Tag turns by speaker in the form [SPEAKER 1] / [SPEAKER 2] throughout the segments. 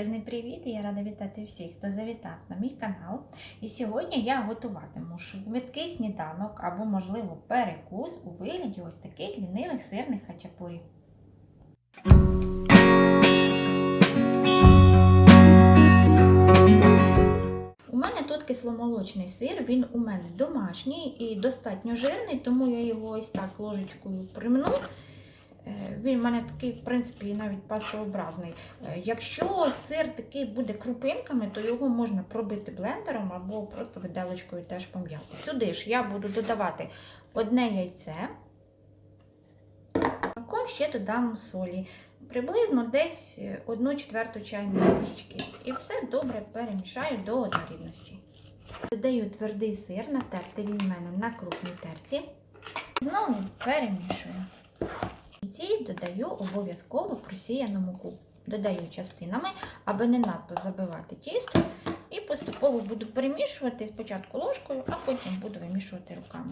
[SPEAKER 1] Величезний привіт! Я рада вітати всіх, хто завітав на мій канал. І сьогодні я готуватиму швидкий сніданок або, можливо, перекус у вигляді ось таких лінивих сирних хачапурі. У мене тут кисломолочний сир, він у мене домашній і достатньо жирний, тому я його ось так ложечкою примну. Е, Він в мене такий, в принципі, навіть пастообразний. Е, Якщо сир такий буде крупинками, то його можна пробити блендером або просто виделочкою теж пом'яти. Сюди ж я буду додавати одне яйце. Також ще додам солі. Приблизно десь 1 четверту чайної ложечки. І все добре перемішаю до однорідності. Додаю твердий сир, натертий він в мене на крупній терці. Знову перемішую. Кінці додаю обов'язково просіяну муку. Додаю частинами, аби не надто забивати тісто. І поступово буду перемішувати спочатку ложкою, а потім буду вимішувати руками.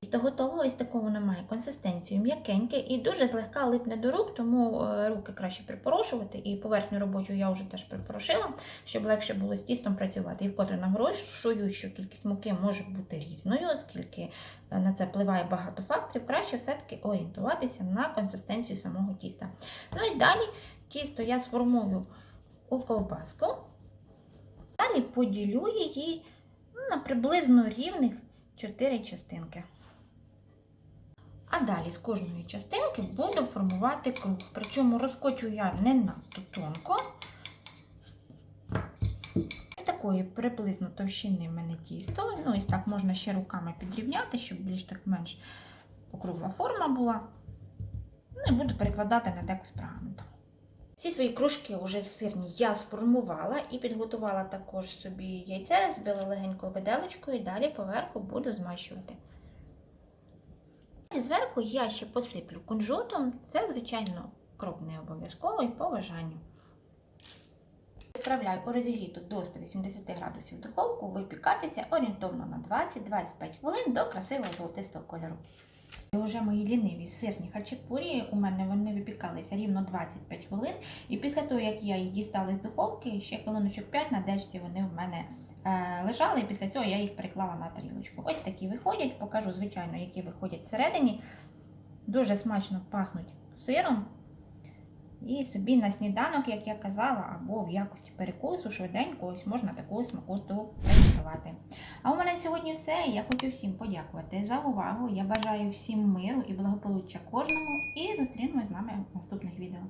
[SPEAKER 1] Тісто готове, ось такого воно має консистенцію м'якеньке і дуже злегка липне до рук, тому е, руки краще припорошувати. І поверхню робочу я вже теж припорошила, щоб легше було з тістом працювати. І вкотре наголошую, що кількість муки може бути різною, оскільки е, на це впливає багато факторів. Краще все-таки орієнтуватися на консистенцію самого тіста. Ну і далі тісто я сформую у ковбаску. Далі поділю її ну, на приблизно рівних 4 частинки. А далі з кожної частинки буду формувати круг. Причому розкочу я не надто тонко. Ось такої приблизно товщини в мене тісто. Ну, ось так можна ще руками підрівняти, щоб більш так менш округла форма була. Ну і буду перекладати на деку з. Всі свої кружки вже сирні я сформувала і підготувала також собі яйце, збила легенько виделочкою і далі поверху буду змащувати. Зверху я ще посиплю кунжутом. Це, звичайно, крок не обов'язково і по бажанню. Відправляю у розігріту до 180 градусів духовку випікатися орієнтовно на 20-25 хвилин до красивого золотистого кольору. І Вже мої ліниві сирні хачапурі, у мене вони випікалися рівно 25 хвилин. І після того, як я їх дістала з духовки, ще хвилиночок 5 на дечці вони в мене лежали, і після цього я їх переклала на тарілочку. Ось такі виходять, покажу, звичайно, які виходять всередині. Дуже смачно пахнуть сиром. І собі на сніданок, як я казала, або в якості перекусу, швиденько, ось можна таку смакоту приготувати. А у мене сьогодні все. Я хочу всім подякувати за увагу. Я бажаю всім миру і благополуччя кожному. І зустрінемось з нами в наступних відео.